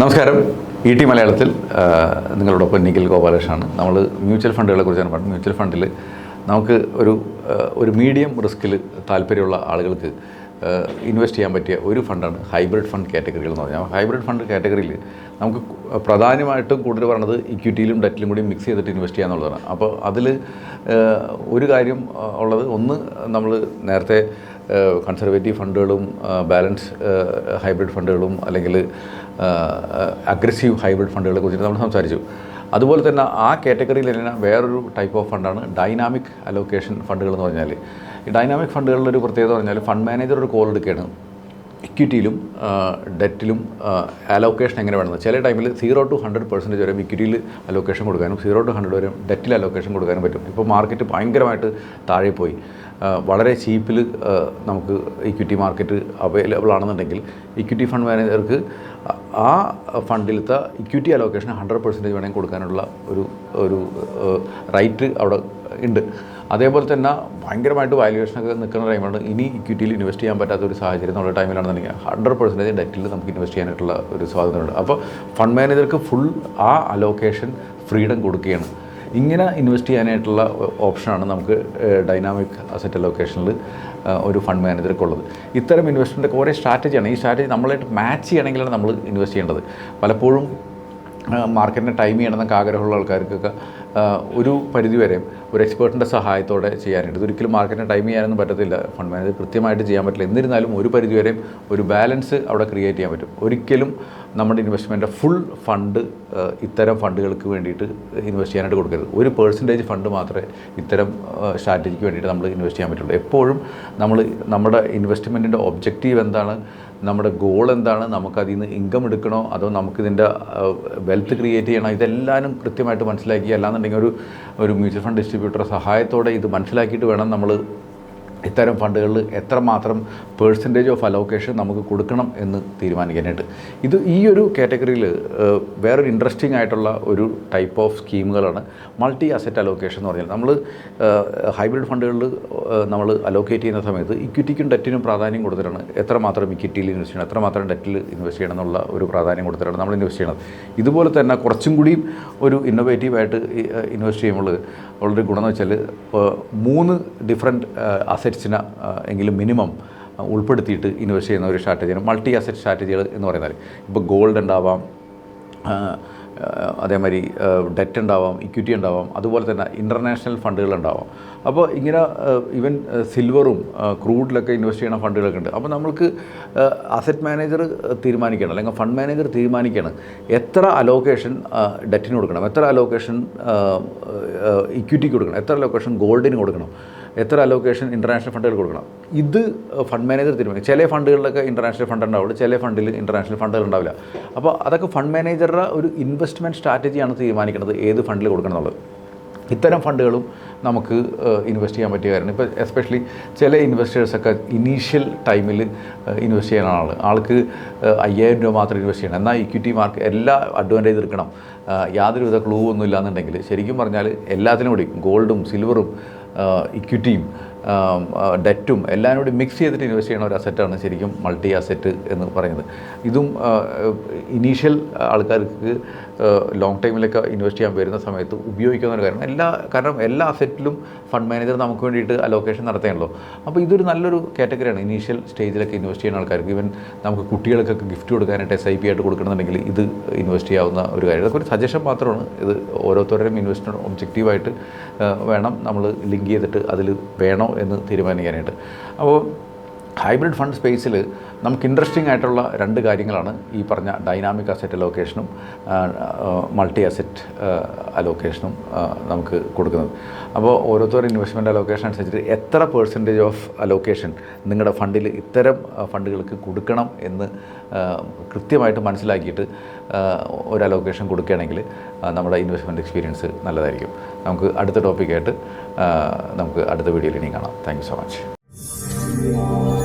നമസ്കാരം. E T മലയാളത്തിൽ നിങ്ങളോടൊപ്പം നിഖിൽ ഗോപാലകൃഷ്ണനാണ്. നമ്മൾ മ്യൂച്വൽ ഫണ്ടുകളെ കുറിച്ചാണ് പറഞ്ഞത്. മ്യൂച്വൽ ഫണ്ടിൽ നമുക്ക് ഒരു ഒരു മീഡിയം റിസ്കിൽ താല്പര്യമുള്ള ആളുകൾക്ക് ഇൻവെസ്റ്റ് ചെയ്യാൻ പറ്റിയ ഒരു ഫണ്ടാണ് ഹൈബ്രിഡ് ഫണ്ട് കാറ്റഗറികൾ എന്ന് പറഞ്ഞാൽ ഹൈബ്രിഡ് ഫണ്ട് കാറ്റഗറിയിൽ നമുക്ക് പ്രധാനമായിട്ടും കൂടുതൽ പറയുന്നത് ഇക്വിറ്റിയിലും ഡെറ്റിലും കൂടി മിക്സ് ചെയ്തിട്ട് ഇൻവെസ്റ്റ് ചെയ്യാന്നുള്ളതാണ് അപ്പോൾ അതിൽ ഒരു കാര്യം ഉള്ളത് ഒന്ന് നമ്മൾ നേരത്തെ കൺസർവേറ്റീവ് ഫണ്ടുകളും ബാലൻസ് ഹൈബ്രിഡ് ഫണ്ടുകളും അല്ലെങ്കിൽ അഗ്രസീവ് ഹൈബ്രിഡ് ഫണ്ടുകളെ കുറിച്ച് നമ്മൾ സംസാരിച്ചു. അതുപോലെ തന്നെ ആ കാറ്റഗറിയിൽ തന്നെ വേറൊരു ടൈപ്പ് ഓഫ് ഫണ്ടാണ് ഡൈനാമിക് അലോക്കേഷൻ ഫണ്ടുകൾ എന്ന് പറഞ്ഞാൽ ഈ ഡൈനാമിക് ഫണ്ടുകളുടെ ഒരു പ്രത്യേകത പറഞ്ഞാൽ ഫണ്ട് മാനേജർ ഒരു കോൾ എടുക്കുകയാണ്. ഇക്വിറ്റിയിലും ഡെറ്റിലും അലോക്കേഷൻ എങ്ങനെ വേണമെന്ന്. ചില ടൈമിൽ സീറോ ടു ഹൺഡ്രഡ് പെർസെന്റേജ് വരെ ഇക്വിറ്റിയിൽ അലോക്കേഷൻ കൊടുക്കാനും സീറോ ടു ഹൺഡ്രഡ് വരെ ഡെറ്റിൽ അലോക്കേഷൻ കൊടുക്കാനും പറ്റും. ഇപ്പോൾ മാർക്കറ്റ് ഭയങ്കരമായിട്ട് താഴെ പോയി വളരെ ചീപ്പിൽ നമുക്ക് ഇക്വിറ്റി മാർക്കറ്റ് അവൈലബിൾ ആണെന്നുണ്ടെങ്കിൽ ഇക്വിറ്റി ഫണ്ട് മാനേജർക്ക് ആ ഫണ്ടിലത്തെ ഇക്വിറ്റി അലോക്കേഷൻ ഹൺഡ്രഡ് പെർസെന്റേജ് വേണമെങ്കിൽ കൊടുക്കാനുള്ള ഒരു ഒരു റൈറ്റ് അവിടെ ഉണ്ട്. അതേപോലെ തന്നെ ഭയങ്കരമായിട്ട് വാല്യുവേഷനൊക്കെ നിൽക്കുന്ന ടൈമാണ് ഇനി ഇക്വിറ്റിയിൽ ഇൻവെസ്റ്റ് ചെയ്യാൻ പറ്റാത്ത ഒരു സാഹചര്യം എന്നുള്ള ടൈമിലാണെന്നുണ്ടെങ്കിൽ ഹൺഡ്രഡ് പെർസെന്റേജ് ഡെറ്റിൽ നമുക്ക് ഇൻവെസ്റ്റ് ചെയ്യാനായിട്ടുള്ള ഒരു സ്വാതന്ത്ര്യമുണ്ട്. അപ്പോൾ ഫണ്ട് മാനേജർക്ക് ഫുൾ ആ അലോക്കേഷൻ ഫ്രീഡം കൊടുക്കുകയാണ്. ഇങ്ങനെ ഇൻവെസ്റ്റ് ചെയ്യാനായിട്ടുള്ള ഓപ്ഷനാണ് നമുക്ക് ഡൈനാമിക് അസറ്റ് ലൊക്കേഷനിൽ ഒരു ഫണ്ട് മാനേജർക്കുള്ളത് ഇത്തരം ഇൻവെസ്റ്റ്മെന്റ് കുറേ സ്ട്രാറ്റജിയാണ് ഈ സ്ട്രാറ്റജി നമ്മളായിട്ട് മാച്ച് ചെയ്യണമെങ്കിലാണ് നമ്മൾ ഇൻവെസ്റ്റ് ചെയ്യേണ്ടത്. പലപ്പോഴും മാർക്കറ്റിനെ ടൈം ചെയ്യണമെന്നൊക്കെ ആഗ്രഹമുള്ള ആൾക്കാർക്കൊക്കെ ഒരു പരിധിവരെ ഒരു എക്സ്പേർട്ടിന്റെ സഹായത്തോടെ ചെയ്യാനായിട്ട് ഇതൊരിക്കലും മാർക്കറ്റിനെ ടൈം ചെയ്യാനൊന്നും പറ്റത്തില്ല. ഫണ്ട് മാനേജർ കൃത്യമായിട്ട് ചെയ്യാൻ പറ്റില്ല. എന്നിരുന്നാലും ഒരു പരിധിവരെയും ഒരു ബാലൻസ് അവിടെ ക്രിയേറ്റ് ചെയ്യാൻ പറ്റും. ഒരിക്കലും നമ്മുടെ ഇൻവെസ്റ്റ്മെന്റ് ഫുൾ ഫണ്ട് ഇത്തരം ഫണ്ടുകൾക്ക് വേണ്ടിയിട്ട് ഇൻവെസ്റ്റ് ചെയ്യാനായിട്ട് കൊടുക്കരുത്. ഒരു പേഴ്സന്റേജ് ഫണ്ട് മാത്രമേ ഇത്തരം സ്ട്രാറ്റജിക്ക് വേണ്ടിയിട്ട് നമ്മൾ ഇൻവെസ്റ്റ് ചെയ്യാൻ പറ്റുള്ളൂ. എപ്പോഴും നമ്മൾ നമ്മുടെ ഇൻവെസ്റ്റ്മെന്റിന്റെ ഒബ്ജക്റ്റീവ് എന്താണ്? നമ്മുടെ ഗോൾ എന്താണ്? നമുക്കതിൽ നിന്ന് ഇൻകം എടുക്കണോ? അതോ നമുക്കിതിന്റെ വെൽത്ത് ക്രിയേറ്റ് ചെയ്യണോ? ഇതെല്ലാവരും കൃത്യമായിട്ട് മനസ്സിലാക്കി അല്ലാന്നുണ്ടെങ്കിൽ ഒരു ഒരു മ്യൂച്വൽ ഫണ്ട് ഡിസ്ട്രിബ്യൂട്ടറെ സഹായത്തോടെ ഇത് മനസ്സിലാക്കിയിട്ട് വേണം നമ്മൾ ഇത്തരം ഫണ്ടുകളിൽ എത്രമാത്രം പേഴ്സന്റേജ് ഓഫ് അലോക്കേഷൻ നമുക്ക് കൊടുക്കണം എന്ന് തീരുമാനിക്കാനായിട്ട്. ഇത് ഈ ഒരു കാറ്റഗറിയിൽ വേറൊരു ഇൻട്രസ്റ്റിംഗ് ആയിട്ടുള്ള ഒരു ടൈപ്പ് ഓഫ് സ്കീമുകളാണ് മൾട്ടി അസറ്റ് അലോക്കേഷൻ എന്ന് പറഞ്ഞാൽ നമ്മൾ ഹൈബ്രിഡ് ഫണ്ടുകളിൽ നമ്മൾ അലോക്കേറ്റ് ചെയ്യുന്ന സമയത്ത് ഇക്വിറ്റിക്കും ഡെറ്റിനും പ്രാധാന്യം കൊടുത്തിട്ടാണ് എത്രമാത്രം ഇക്വിറ്റിയിൽ ഇൻവെസ്റ്റ് ചെയ്യണം എത്രമാത്രം ഡെറ്റിൽ ഇൻവെസ്റ്റ് ചെയ്യണം എന്നുള്ള ഒരു പ്രാധാന്യം കൊടുത്തിട്ടാണ് നമ്മൾ ഇൻവെസ്റ്റ് ചെയ്യണത് ഇതുപോലെ തന്നെ കുറച്ചും കൂടിയും ഒരു ഇന്നോവേറ്റീവായിട്ട് ഇൻവെസ്റ്റ് ചെയ്യുമ്പോൾ ഉള്ളൊരു ഗുണമെന്ന് വെച്ചാൽ മൂന്ന് ഡിഫറെന്റ് അസറ്റ്സിനെ എങ്കിലും മിനിമം ഉൾപ്പെടുത്തിയിട്ട് ഇൻവെസ്റ്റ് ചെയ്യുന്ന ഒരു സ്ട്രാറ്റജിയാണ് മൾട്ടി അസറ്റ് സ്ട്രാറ്റജികൾ എന്ന് പറയുന്നത്. ഇപ്പോൾ ഗോൾഡ് ഉണ്ടാവാം അതേമാതിരി ഡെറ്റ് ഉണ്ടാവാം ഇക്വിറ്റി ഉണ്ടാവാം അതുപോലെ തന്നെ ഇന്റർനാഷണൽ ഫണ്ടുകൾ ഉണ്ടാവാം. അപ്പോൾ ഇങ്ങനെ ഈവൻ സിൽവറും ക്രൂഡിലൊക്കെ ഇൻവെസ്റ്റ് ചെയ്യുന്ന ഫണ്ടുകളൊക്കെ ഉണ്ട്. അപ്പോൾ നമ്മൾക്ക് അസറ്റ് മാനേജർ തീരുമാനിക്കണം അല്ലെങ്കിൽ ഫണ്ട് മാനേജർ തീരുമാനിക്കണം എത്ര അലോക്കേഷൻ ഡെറ്റിന് കൊടുക്കണം എത്ര അലോക്കേഷൻ ഇക്വിറ്റിക്ക് കൊടുക്കണം എത്ര അലോക്കേഷൻ ഗോൾഡിന് കൊടുക്കണം. എത്ര അലോക്കേഷൻ ഇന്റർനാഷണൽ ഫണ്ടുകൾ കൊടുക്കണം? ഇത് ഫണ്ട് മാനേജർ തീരുമാനിക്കും. ചില ഫണ്ടുകളിലൊക്കെ ഇന്റർനാഷണൽ ഫണ്ട് ഉണ്ടാവുള്ളൂ ചില ഫണ്ടിൽ ഇന്റർനാഷണൽ ഫണ്ടുകൾ ഉണ്ടാവില്ല. അപ്പോൾ അതൊക്കെ ഫണ്ട് മാനേജറുടെ ഒരു ഇൻവെസ്റ്റ്മെന്റ് സ്ട്രാറ്റജിയാണ് തീരുമാനിക്കുന്നത് ഏത് ഫണ്ടിൽ കൊടുക്കണം എന്നുള്ളത്. ഇത്തരം ഫണ്ടുകളും നമുക്ക് ഇൻവെസ്റ്റ് ചെയ്യാൻ പറ്റിയ കാര്യമാണ്. ഇപ്പോൾ എസ്പെഷ്യലി ചില ഇൻവെസ്റ്റേഴ്സൊക്കെ ഇനീഷ്യൽ ടൈമിൽ ഇൻവെസ്റ്റ് ചെയ്യാനാണ് ആൾ ആൾക്ക് അയ്യായിരം രൂപ മാത്രം ഇൻവെസ്റ്റ് ചെയ്യണം. എന്നാൽ ഇക്വിറ്റി മാർക്ക് എല്ലാ അഡ്വാന്റേജ് എടുക്കണം. യാതൊരുവിധ ക്ലൂ ഒന്നും ഇല്ലാന്നുണ്ടെങ്കിൽ ശരിക്കും പറഞ്ഞാൽ എല്ലാത്തിനും കൂടി ഗോൾഡും സിൽവറും Uh, इक्विटी ഡെറ്റും എല്ലാം കൂടി മിക്സ് ചെയ്തിട്ട് ഇൻവെസ്റ്റ് ചെയ്യുന്ന ഒരു അസറ്റാണ് ശരിക്കും മൾട്ടി അസറ്റ് എന്ന് പറയുന്നത്. ഇതും ഇനീഷ്യൽ ആൾക്കാർക്ക് ലോങ് ടൈമിലൊക്കെ ഇൻവെസ്റ്റ് ചെയ്യാൻ വരുന്ന സമയത്ത് ഉപയോഗിക്കുന്ന ഒരു കാര്യം എല്ലാ കാരണം എല്ലാ അസറ്റിലും ഫണ്ട് മാനേജർ നമുക്ക് വേണ്ടിയിട്ട് അലോക്കേഷൻ നടത്തേണല്ലോ അപ്പോൾ ഇതൊരു നല്ലൊരു കാറ്റഗറിയാണ് ഇനീഷ്യൽ സ്റ്റേജിലൊക്കെ ഇൻവെസ്റ്റ് ചെയ്യുന്ന ആൾക്കാർക്ക്. ഈവൻ നമുക്ക് കുട്ടികൾക്കൊക്കെ ഗിഫ്റ്റ് കൊടുക്കാനായിട്ട് എസ് ഐ പി ആയിട്ട് കൊടുക്കണമെന്നുണ്ടെങ്കിൽ ഇത് ഇൻവെസ്റ്റ് ചെയ്യാവുന്ന ഒരു കാര്യം. ഇതൊക്കെ ഒരു സജഷൻ മാത്രമാണ്. ഇത് ഓരോരുത്തരുടെയും ഇൻവെസ്റ്റ്മെന്റ് ഒബ്ജക്റ്റീവായിട്ട് വേണം നമ്മൾ ലിങ്ക് ചെയ്തിട്ട് അതിൽ വേണോ എന്ന് തീരുമാനിക്കാനായിട്ട്. അപ്പോൾ ഹൈബ്രിഡ് ഫണ്ട് സ്പേസിൽ നമുക്ക് ഇൻട്രസ്റ്റിംഗ് ആയിട്ടുള്ള രണ്ട് കാര്യങ്ങളാണ് ഈ പറഞ്ഞ ഡൈനാമിക് അസറ്റ് അലോക്കേഷനും മൾട്ടി അസറ്റ് അലോക്കേഷനും നമുക്ക് കൊടുക്കുന്നത്. അപ്പോൾ ഓരോരുത്തരും ഇൻവെസ്റ്റ്മെന്റ് അലോക്കേഷൻ അനുസരിച്ചിട്ട് എത്ര പേഴ്സന്റേജ് ഓഫ് അലോക്കേഷൻ നിങ്ങളുടെ ഫണ്ടിൽ ഇത്തരം ഫണ്ടുകൾക്ക് കൊടുക്കണം എന്ന് കൃത്യമായിട്ട് മനസ്സിലാക്കിയിട്ട് ഒരു അലോക്കേഷൻ കൊടുക്കുകയാണെങ്കിൽ നമ്മുടെ ഇൻവെസ്റ്റ്മെന്റ് എക്സ്പീരിയൻസ് നല്ലതായിരിക്കും. നമുക്ക് അടുത്ത ടോപ്പിക്കായിട്ട് നമുക്ക് അടുത്ത വീഡിയോയിൽ ഇനി കാണാം. Thank you so much